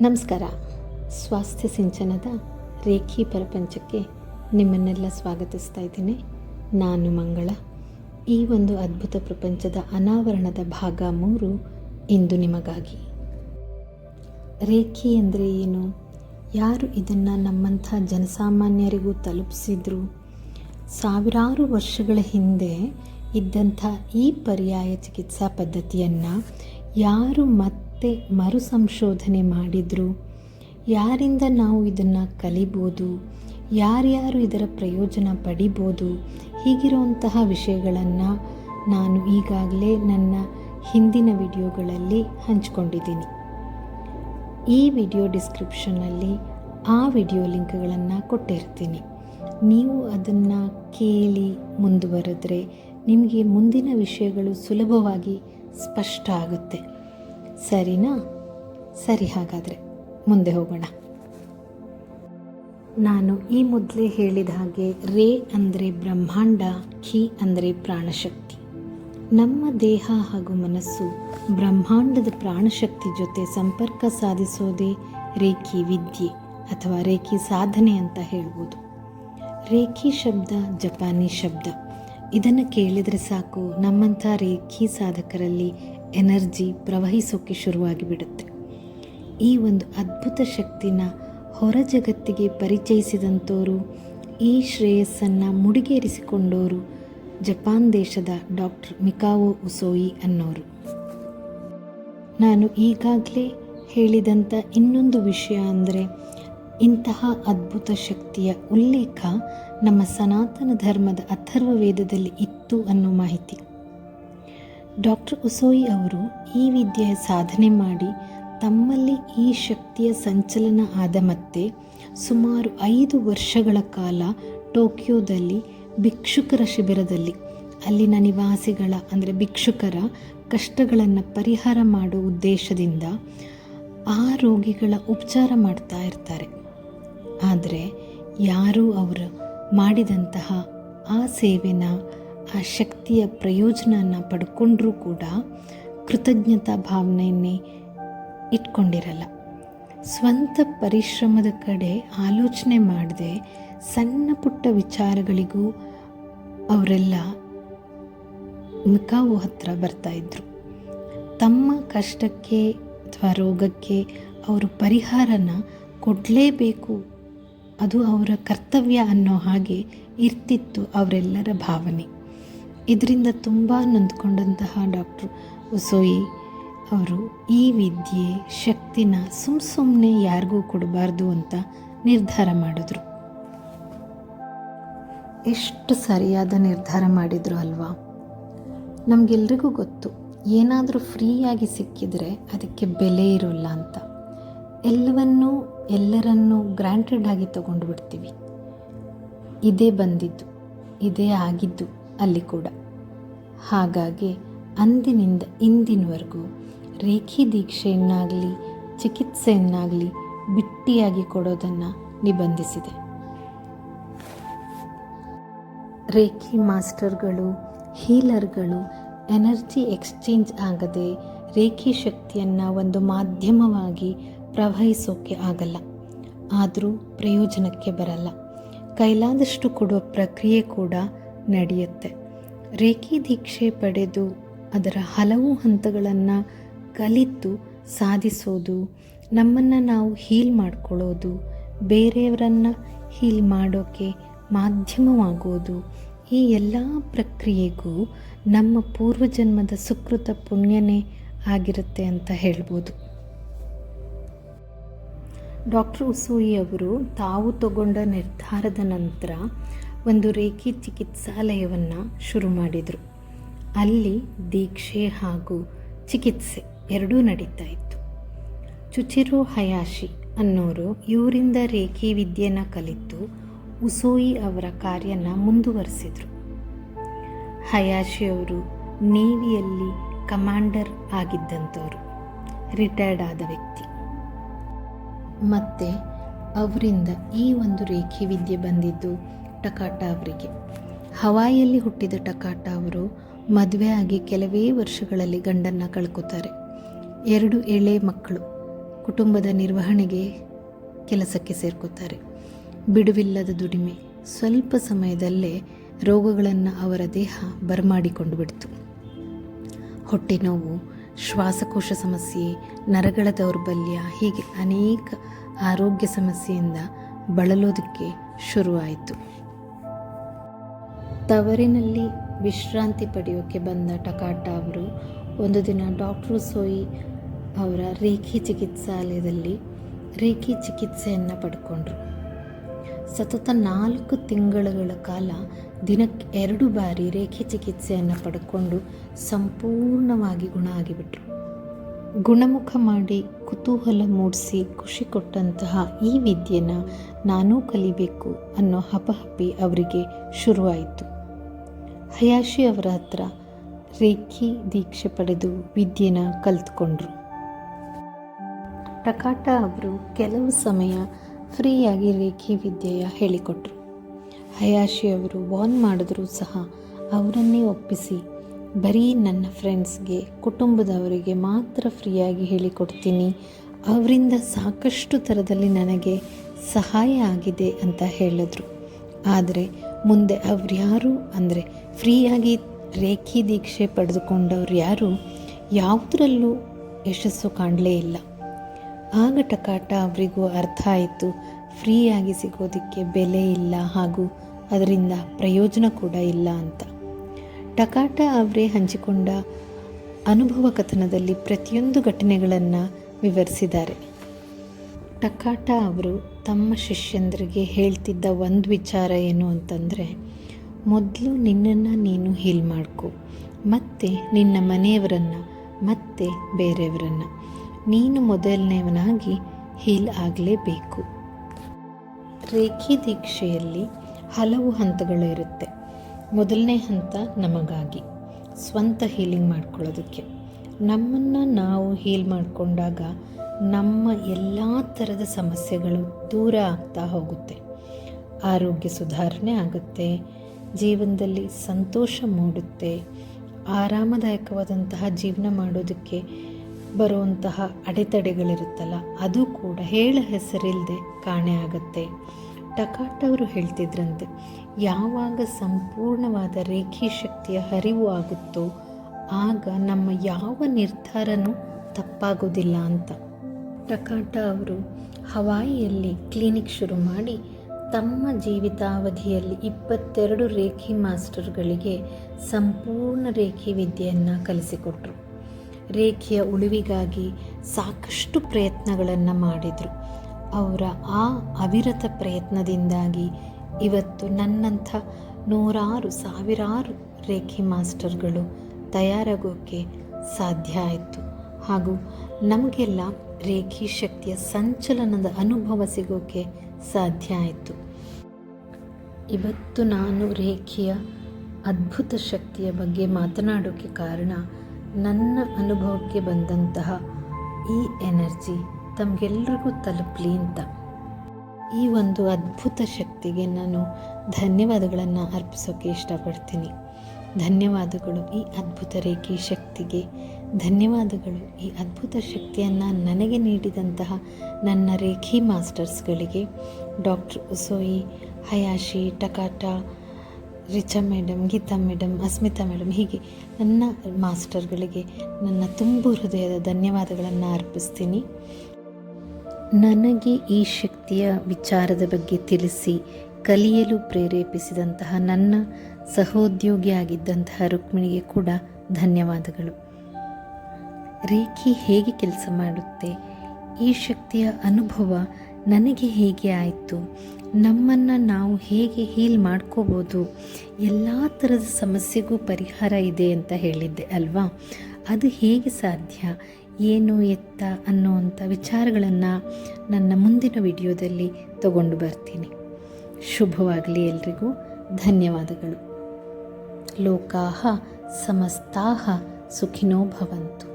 ನಮಸ್ಕಾರ. ಸ್ವಾಸ್ಥ್ಯ ಸಿಂಚನದ ರೇಖಿ ಪ್ರಪಂಚಕ್ಕೆ ನಿಮ್ಮನ್ನೆಲ್ಲ ಸ್ವಾಗತಿಸ್ತಾ ಇದ್ದೀನಿ. ನಾನು ಮಂಗಳ. ಈ ಒಂದು ಅದ್ಭುತ ಪ್ರಪಂಚದ ಅನಾವರಣದ ಭಾಗ ಮೂರು ಇಂದು ನಿಮಗಾಗಿ. ರೇಖಿ ಅಂದರೆ ಏನು? ಯಾರು ಇದನ್ನು ನಮ್ಮಂಥ ಜನಸಾಮಾನ್ಯರಿಗೂ ತಲುಪಿಸಿದ್ರು? ಸಾವಿರಾರು ವರ್ಷಗಳ ಹಿಂದೆ ಇದ್ದಂಥ ಈ ಪರ್ಯಾಯ ಚಿಕಿತ್ಸಾ ಪದ್ಧತಿಯನ್ನು ಯಾರು ಮತ್ತೆ ಮರು ಸಂಶೋಧನೆ ಮಾಡಿದರು. ಯಾರಿಂದ ನಾವು ಇದನ್ನು ಕಲಿಬೋದು? ಯಾರ್ಯಾರು ಇದರ ಪ್ರಯೋಜನ ಪಡಿಬೋದು? ಹೀಗಿರುವಂತಹ ವಿಷಯಗಳನ್ನು ನಾನು ಈಗಾಗಲೇ ನನ್ನ ಹಿಂದಿನ ವಿಡಿಯೋಗಳಲ್ಲಿ ಹಂಚ್ಕೊಂಡಿದ್ದೀನಿ. ಈ ವಿಡಿಯೋ ಡಿಸ್ಕ್ರಿಪ್ಷನ್ನಲ್ಲಿ ಆ ವಿಡಿಯೋ ಲಿಂಕ್ಗಳನ್ನು ಕೊಟ್ಟಿರ್ತೀನಿ. ನೀವು ಅದನ್ನು ಕೇಳಿ ಮುಂದುವರೆದ್ರೆ ನಿಮಗೆ ಮುಂದಿನ ವಿಷಯಗಳು ಸುಲಭವಾಗಿ ಸ್ಪಷ್ಟ ಆಗುತ್ತೆ. ಸರಿನಾ? ಸರಿ ಹಾಗಾದರೆ, ಮುಂದೆ ಹೋಗೋಣ. ನಾನು ಈ ಮೊದಲೇ ಹೇಳಿದ ಹಾಗೆ ರೇ ಅಂದರೆ ಬ್ರಹ್ಮಾಂಡ, ಖಿ ಅಂದರೆ ಪ್ರಾಣಶಕ್ತಿ. ನಮ್ಮ ದೇಹ ಹಾಗೂ ಮನಸ್ಸು ಬ್ರಹ್ಮಾಂಡದ ಪ್ರಾಣಶಕ್ತಿ ಜೊತೆ ಸಂಪರ್ಕ ಸಾಧಿಸೋದೇ ರೇಖಿ ವಿದ್ಯೆ ಅಥವಾ ರೇಖಿ ಸಾಧನೆ ಅಂತ ಹೇಳ್ಬೋದು. ರೇಖಿ ಶಬ್ದ, ಜಪಾನಿ ಶಬ್ದ. ಇದನ್ನು ಕೇಳಿದರೆ ಸಾಕು ನಮ್ಮಂಥ ರೇಖಿ ಸಾಧಕರಲ್ಲಿ ಎನರ್ಜಿ ಪ್ರವಹಿಸೋಕ್ಕೆ ಶುರುವಾಗಿ ಬಿಡುತ್ತೆ ಈ ಒಂದು ಅದ್ಭುತ ಶಕ್ತಿನ ಹೊರ ಜಗತ್ತಿಗೆ ಪರಿಚಯಿಸಿದಂಥವರು ಈ ಶ್ರೇಯಸ್ಸನ್ನು ಮುಡಿಗೇರಿಸಿಕೊಂಡವರು ಜಪಾನ್ ದೇಶದ ಡಾಕ್ಟರ್ ಮಿಕಾವೋ ಉಸೋಯಿ ಅನ್ನೋರು. ನಾನು ಈಗಾಗಲೇ ಹೇಳಿದಂಥ ಇನ್ನೊಂದು ವಿಷಯ ಅಂದರೆ, ಇಂತಹ ಅದ್ಭುತ ಶಕ್ತಿಯ ಉಲ್ಲೇಖ ನಮ್ಮ ಸನಾತನ ಧರ್ಮದ ಅಥರ್ವ ವೇದದಲ್ಲಿ ಇತ್ತು ಅನ್ನೋ ಮಾಹಿತಿ. ಡಾಕ್ಟರ್ ಉಸೋಯಿ ಅವರು ಈ ವಿದ್ಯೆಯ ಸಾಧನೆ ಮಾಡಿ ತಮ್ಮಲ್ಲಿ ಈ ಶಕ್ತಿಯ ಸಂಚಲನ ಆದ ಮತ್ತೆ ಸುಮಾರು ಐದು ವರ್ಷಗಳ ಕಾಲ ಟೋಕಿಯೋದಲ್ಲಿ ಭಿಕ್ಷುಕರ ಶಿಬಿರದಲ್ಲಿ, ಅಲ್ಲಿನ ನಿವಾಸಿಗಳ, ಅಂದರೆ ಭಿಕ್ಷುಕರ ಕಷ್ಟಗಳನ್ನು ಪರಿಹಾರ ಮಾಡೋ ಉದ್ದೇಶದಿಂದ ಆ ರೋಗಿಗಳ ಉಪಚಾರ ಮಾಡ್ತಾ ಇರ್ತಾರೆ. ಆದರೆ ಯಾರೂ ಅವರು ಮಾಡಿದಂತಹ ಆ ಸೇವೆನ ಆ ಶಕ್ತಿಯ ಪ್ರಯೋಜನನ ಪಡ್ಕೊಂಡ್ರೂ ಕೂಡ ಕೃತಜ್ಞತಾ ಭಾವನೆಯನ್ನೇ ಇಟ್ಕೊಂಡಿರಲ್ಲ. ಸ್ವಂತ ಪರಿಶ್ರಮದ ಕಡೆ ಆಲೋಚನೆ ಮಾಡದೆ ಸಣ್ಣ ಪುಟ್ಟ ವಿಚಾರಗಳಿಗೂ ಅವರೆಲ್ಲ ಮಿಕಾವು ಹತ್ರ ಬರ್ತಾಯಿದ್ರು ತಮ್ಮ ಕಷ್ಟಕ್ಕೆ ಅಥವಾ ರೋಗಕ್ಕೆ ಅವರು ಪರಿಹಾರನ ಕೊಡಲೇಬೇಕು. ಅದು ಅವರ ಕರ್ತವ್ಯ ಅನ್ನೋ ಹಾಗೆ ಇರ್ತಿತ್ತು ಅವರೆಲ್ಲರ ಭಾವನೆ. ಇದರಿಂದ ತುಂಬ ನೊಂದ್ಕೊಂಡಂತಹ ಡಾಕ್ಟರ್ ಉಸೋಯಿ ಅವರು, ಈ ವಿದ್ಯೆ ಶಕ್ತಿನ ಸುಮ್ಮ ಸುಮ್ಮನೆ ಯಾರಿಗೂ ಕೊಡಬಾರ್ದು ಅಂತ ನಿರ್ಧಾರ ಮಾಡಿದ್ರು. ಎಷ್ಟು ಸರಿಯಾದ ನಿರ್ಧಾರ ಮಾಡಿದ್ರು ಅಲ್ವಾ? ನಮಗೆಲ್ರಿಗೂ ಗೊತ್ತು. ಏನಾದರೂ ಫ್ರೀಯಾಗಿ ಸಿಕ್ಕಿದರೆ ಅದಕ್ಕೆ ಬೆಲೆ ಇರೋಲ್ಲ ಅಂತ. ಎಲ್ಲವನ್ನೂ, ಎಲ್ಲರನ್ನೂ ಗ್ರ್ಯಾಂಟೆಡ್ ಆಗಿ ತಗೊಂಡು ಬಿಡ್ತೀವಿ ಇದೇ ಬಂದಿದ್ದು, ಇದೇ ಆಗಿದ್ದು. ಅಲ್ಲಿ ಕೂಡ. ಹಾಗಾಗಿ ಅಂದಿನಿಂದ ಇಂದಿನವರೆಗೂ ರೇಖಿ ದೀಕ್ಷೆಯನ್ನಾಗಲಿ, ಚಿಕಿತ್ಸೆಯನ್ನಾಗಲಿ ಬಿಟ್ಟಿಯಾಗಿ ಕೊಡೋದನ್ನು ನಿಬಂಧಿಸಿದೆ. ರೇಖಿ ಮಾಸ್ಟರ್ಗಳು, ಹೀಲರ್ಗಳು, ಎನರ್ಜಿ ಎಕ್ಸ್ಚೇಂಜ್ ಆಗದೆ ರೇಖಿ ಶಕ್ತಿಯನ್ನು ಒಂದು ಮಾಧ್ಯಮವಾಗಿ ಪ್ರವಹಿಸೋಕೆ ಆಗಲ್ಲ. ಆದರೂ ಪ್ರಯೋಜನಕ್ಕೆ ಬರಲ್ಲ. ಕೈಲಾದಷ್ಟು ಕೊಡುವ ಪ್ರಕ್ರಿಯೆ ಕೂಡ ನಡೆಯುತ್ತೆ. ರೇಖಿ ದೀಕ್ಷೆ ಪಡೆದು ಅದರ ಹಲವು ಹಂತಗಳನ್ನು ಕಲಿತು ಸಾಧಿಸೋದು, ನಮ್ಮನ್ನು ನಾವು ಹೀಲ್ ಮಾಡ್ಕೊಳ್ಳೋದು, ಬೇರೆಯವರನ್ನು ಹೀಲ್ ಮಾಡೋಕ್ಕೆ ಮಾಧ್ಯಮವಾಗೋದು, ಈ ಎಲ್ಲ ಪ್ರಕ್ರಿಯೆಗೂ ನಮ್ಮ ಪೂರ್ವಜನ್ಮದ ಸುಕೃತ ಪುಣ್ಯನೇ ಆಗಿರುತ್ತೆ ಅಂತ ಹೇಳ್ಬೋದು. ಡಾಕ್ಟರ್ ಉಸೂಯಿ ಅವರು ತಾವು ತಗೊಂಡ ನಿರ್ಧಾರದ ನಂತರ ಒಂದು ರೇಖಿ ಚಿಕಿತ್ಸಾಲಯವನ್ನು ಶುರು ಮಾಡಿದರು. ಅಲ್ಲಿ ದೀಕ್ಷೆ ಹಾಗೂ ಚಿಕಿತ್ಸೆ ಎರಡೂ ನಡೀತಾ ಇತ್ತು. ಚುಚಿರೋ ಹಯಾಶಿ ಅನ್ನೋರು ಇವರಿಂದ ರೇಖಿ ವಿದ್ಯೆನ ಕಲಿತು ಉಸೋಯಿ ಅವರ ಕಾರ್ಯನ ಮುಂದುವರಿಸಿದರು. ಹಯಾಶಿ ಅವರು ನೇವಿಯಲ್ಲಿ ಕಮಾಂಡರ್ ಆಗಿದ್ದಂಥವರು ರಿಟೈರ್ಡ್ ಆದ ವ್ಯಕ್ತಿ. ಮತ್ತು ಅವರಿಂದ ಈ ಒಂದು ರೇಖೆ ವಿದ್ಯೆ ಬಂದಿದ್ದು ಟಕಾಟ ಅವರಿಗೆ. ಹವಾಯಿಯಲ್ಲಿ ಹುಟ್ಟಿದ ಟಕಾಟ ಅವರು ಮದುವೆ ಆಗಿ ಕೆಲವೇ ವರ್ಷಗಳಲ್ಲಿ ಗಂಡನ್ನು ಕಳ್ಕೊತಾರೆ. ಎರಡು ಎಳೆ ಮಕ್ಕಳು ಕುಟುಂಬದ ನಿರ್ವಹಣೆಗೆ ಕೆಲಸಕ್ಕೆ ಸೇರ್ಕೋತಾರೆ. ಬಿಡುವಿಲ್ಲದ ದುಡಿಮೆ, ಸ್ವಲ್ಪ ಸಮಯದಲ್ಲೇ ರೋಗಗಳನ್ನು ಅವರ ದೇಹ ಬರಮಾಡಿಕೊಂಡು ಬಿಡ್ತು. ಹೊಟ್ಟೆ ನೋವು, ಶ್ವಾಸಕೋಶ ಸಮಸ್ಯೆ, ನರಗಳ ದೌರ್ಬಲ್ಯ ಹೀಗೆ ಅನೇಕ ಆರೋಗ್ಯ ಸಮಸ್ಯೆಯಿಂದ ಬಳಲೋದಕ್ಕೆ ಶುರುವಾಯಿತು. ತವರಿನಲ್ಲಿ ವಿಶ್ರಾಂತಿ ಪಡೆಯೋಕ್ಕೆ ಬಂದ ಟಕಾಟ ಅವರು ಒಂದು ದಿನ ಡಾಕ್ಟ್ರು ಸೋಯಿ ಅವರ ರೇಖಿ ಚಿಕಿತ್ಸಾಲಯದಲ್ಲಿ ರೇಖಿ ಚಿಕಿತ್ಸೆಯನ್ನು ಪಡ್ಕೊಂಡ್ರು. ಸತತ ನಾಲ್ಕು ತಿಂಗಳುಗಳ ಕಾಲ ದಿನಕ್ಕೆ ಎರಡು ಬಾರಿ ರೇಖೆ ಚಿಕಿತ್ಸೆಯನ್ನು ಪಡ್ಕೊಂಡು ಸಂಪೂರ್ಣವಾಗಿ ಗುಣ ಆಗಿಬಿಟ್ರು. ಗುಣಮುಖ ಮಾಡಿ ಕುತೂಹಲ ಮೂಡಿಸಿ ಖುಷಿ ಕೊಟ್ಟಂತಹ ಈ ವಿದ್ಯೆನ ನಾನೂ ಕಲಿಬೇಕು ಅನ್ನೋ ಹಪಹಪಿ ಅವರಿಗೆ ಶುರುವಾಯಿತು. ಹಯಾಶಿ ಅವರ ಹತ್ರ ರೇಖಿ ದೀಕ್ಷೆ ಪಡೆದು ವಿದ್ಯೆನ ಕಲ್ತ್ಕೊಂಡ್ರು. ಟಕಾಟ ಅವರು ಕೆಲವು ಸಮಯ ಫ್ರೀಯಾಗಿ ರೇಖಿ ವಿದ್ಯೆಯ ಹೇಳಿಕೊಟ್ರು. ಹಯಾಶಿ ಅವರು ವಾನ್ ಮಾಡಿದ್ರೂ ಸಹ ಅವರನ್ನೇ ಒಪ್ಪಿಸಿ, ಬರೀ ನನ್ನ ಫ್ರೆಂಡ್ಸ್ಗೆ, ಕುಟುಂಬದವರಿಗೆ ಮಾತ್ರ ಫ್ರೀಯಾಗಿ ಹೇಳಿಕೊಡ್ತೀನಿ, ಅವರಿಂದ ಸಾಕಷ್ಟು ಥರದಲ್ಲಿ ನನಗೆ ಸಹಾಯ ಆಗಿದೆ ಅಂತ ಹೇಳಿದ್ರು. ಆದರೆ ಮುಂದೆ ಅವ್ರು ಯಾರು ಅಂದರೆ ಫ್ರೀಯಾಗಿ ರೇಖಿ ದೀಕ್ಷೆ ಪಡೆದುಕೊಂಡವ್ರು ಯಾರು ಯಾವುದರಲ್ಲೂ ಯಶಸ್ಸು ಕಾಣಲೇ ಇಲ್ಲ. ಆಗ ಟಕಾಟ ಅವರಿಗೂ ಅರ್ಥ ಆಯಿತು. ಫ್ರೀಯಾಗಿ ಸಿಗೋದಕ್ಕೆ ಬೆಲೆ ಇಲ್ಲ ಹಾಗೂ ಅದರಿಂದ ಪ್ರಯೋಜನ ಕೂಡ ಇಲ್ಲ ಅಂತ. ಟಕಾಟ ಅವರೇ ಹಂಚಿಕೊಂಡ ಅನುಭವ ಕಥನದಲ್ಲಿ ಪ್ರತಿಯೊಂದು ಘಟನೆಗಳನ್ನು ವಿವರಿಸಿದ್ದಾರೆ. ಟಕಾಟ ಅವರು ತಮ್ಮ ಶಿಷ್ಯಂದರಿಗೆ ಹೇಳ್ತಿದ್ದ ಒಂದು ವಿಚಾರ ಏನು ಅಂತಂದರೆ, ಮೊದಲು ನಿನ್ನನ್ನು ನೀನು ಹೀಲ್ ಮಾಡ್ಕೊ, ಮತ್ತೆ ನಿನ್ನ ಮನೆಯವರನ್ನು, ಮತ್ತೆ ಬೇರೆಯವರನ್ನು. ನೀನು ಮೊದಲನೇವನಾಗಿ ಹೀಲ್ ಆಗಲೇಬೇಕು. ರೇಖಿ ದೀಕ್ಷೆಯಲ್ಲಿ ಹಲವು ಹಂತಗಳು ಇರುತ್ತೆ. ಮೊದಲನೇ ಹಂತ ನಮಗಾಗಿ, ಸ್ವಂತ ಹೀಲಿಂಗ್ ಮಾಡ್ಕೊಳ್ಳೋದಕ್ಕೆ. ನಮ್ಮನ್ನು ನಾವು ಹೀಲ್ ಮಾಡಿಕೊಂಡಾಗ ನಮ್ಮ ಎಲ್ಲ ಥರದ ಸಮಸ್ಯೆಗಳು ದೂರ ಆಗ್ತಾ ಹೋಗುತ್ತೆ. ಆರೋಗ್ಯ ಸುಧಾರಣೆ ಆಗುತ್ತೆ, ಜೀವನದಲ್ಲಿ ಸಂತೋಷ ಮೂಡುತ್ತೆ, ಆರಾಮದಾಯಕವಾದಂತಹ ಜೀವನ ಮಾಡೋದಕ್ಕೆ ಬರುವಂತಹ ಅಡೆತಡೆಗಳಿರುತ್ತಲ್ಲ, ಅದು ಕೂಡ ಹೇಳ ಹೆಸರಿಲ್ಲದೆ ಕಾಣೆ ಆಗುತ್ತೆ. ಟಕಾಟ್ ಅವರು ಹೇಳ್ತಿದ್ರಂತೆ, ಯಾವಾಗ ಸಂಪೂರ್ಣವಾದ ರೇಖಿ ಶಕ್ತಿಯ ಹರಿವು ಆಗುತ್ತೋ, ಆಗ ನಮ್ಮ ಯಾವ ನಿರ್ಧಾರನೂ ತಪ್ಪಾಗೋದಿಲ್ಲ ಅಂತ. ಟಕಾಟ ಅವರು ಹವಾಯಿಯಲ್ಲಿ ಕ್ಲಿನಿಕ್ ಶುರು ಮಾಡಿ ತಮ್ಮ ಜೀವಿತಾವಧಿಯಲ್ಲಿ ಇಪ್ಪತ್ತೆರಡು ರೇಖಿ ಮಾಸ್ಟರ್ಗಳಿಗೆ ಸಂಪೂರ್ಣ ರೇಖಿ ವಿದ್ಯೆಯನ್ನು ಕಲಿಸಿಕೊಟ್ರು. ರೇಖೆಯ ಉಳಿವಿಗಾಗಿ ಸಾಕಷ್ಟು ಪ್ರಯತ್ನಗಳನ್ನು ಮಾಡಿದರು. ಅವರ ಆ ಅವಿರತ ಪ್ರಯತ್ನದಿಂದಾಗಿ ಇವತ್ತು ನನ್ನಂಥ ನೂರಾರು ಸಾವಿರಾರು ರೇಖಿ ಮಾಸ್ಟರ್ಗಳು ತಯಾರಾಗೋಕ್ಕೆ ಸಾಧ್ಯ ಆಯಿತು. ಹಾಗೂ ನಮಗೆಲ್ಲ ರೇಖಿ ಶಕ್ತಿಯ ಸಂಚಲನದ ಅನುಭವ ಸಿಗೋಕೆ ಸಾಧ್ಯ ಆಯಿತು. ಇವತ್ತು ನಾನು ರೇಖೆಯ ಅದ್ಭುತ ಶಕ್ತಿಯ ಬಗ್ಗೆ ಮಾತನಾಡೋಕ್ಕೆ ಕಾರಣ ನನ್ನ ಅನುಭವಕ್ಕೆ ಬಂದಂತಹ ಈ ಎನರ್ಜಿ ತಮಗೆಲ್ಲರಿಗೂ ತಲುಪಲಿ ಅಂತ. ಈ ಒಂದು ಅದ್ಭುತ ಶಕ್ತಿಗೆ ನಾನು ಧನ್ಯವಾದಗಳನ್ನು ಅರ್ಪಿಸೋಕ್ಕೆ ಇಷ್ಟಪಡ್ತೀನಿ. ಧನ್ಯವಾದಗಳು ಈ ಅದ್ಭುತ ರೇಖಿ ಶಕ್ತಿಗೆ. ಧನ್ಯವಾದಗಳು. ಈ ಅದ್ಭುತ ಶಕ್ತಿಯನ್ನು ನನಗೆ ನೀಡಿದಂತಹ ನನ್ನ reiki ಮಾಸ್ಟರ್ಸ್ಗಳಿಗೆ. Doctor Usui, Hayashi, Takata, Richa madam Geetha madam Asmita madam ಹೀಗೆ ನನ್ನ ಮಾಸ್ಟರ್ಗಳಿಗೆ ನನ್ನ ತುಂಬು ಹೃದಯದ ಧನ್ಯವಾದಗಳನ್ನು ಅರ್ಪಿಸ್ತೀನಿ. ನನಗೆ ಈ ಶಕ್ತಿಯ ವಿಚಾರದ ಬಗ್ಗೆ ತಿಳಿಸಿ ಕಲಿಯಲು ಪ್ರೇರೇಪಿಸಿದಂತಹ ನನ್ನ ಸಹೋದ್ಯೋಗಿಯಾಗಿದ್ದಂತಹ ರುಕ್ಮಿಣಿಗೆ ಕೂಡ ಧನ್ಯವಾದಗಳು. ರೇಖಿ ಹೇಗೆ ಕೆಲಸ ಮಾಡುತ್ತೆ? ಈ ಶಕ್ತಿಯ ಅನುಭವ ನನಗೆ ಹೇಗೆ ಆಯಿತು? ನಮ್ಮನ್ನು ನಾವು ಹೇಗೆ ಹೀಲ್ ಮಾಡ್ಕೋಬೋದು? ಎಲ್ಲ ಥರದ ಸಮಸ್ಯೆಗೂ ಪರಿಹಾರ ಇದೆ ಅಂತ ಹೇಳಿದ್ದೆ ಅಲ್ವಾ? ಅದು ಹೇಗೆ ಸಾಧ್ಯ? ಏನು ಎತ್ತ ಅನ್ನೋವಂಥ ವಿಚಾರಗಳನ್ನು ನನ್ನ ಮುಂದಿನ ವಿಡಿಯೋದಲ್ಲಿ ತಗೊಂಡು ಬರ್ತೀನಿ. ಶುಭವಾಗಲಿ ಎಲ್ರಿಗೂ. ಧನ್ಯವಾದಗಳು. ಲೋಕಾಹ ಸಮಸ್ತಾಹ ಸುಖಿನೋ ಭವಂತು.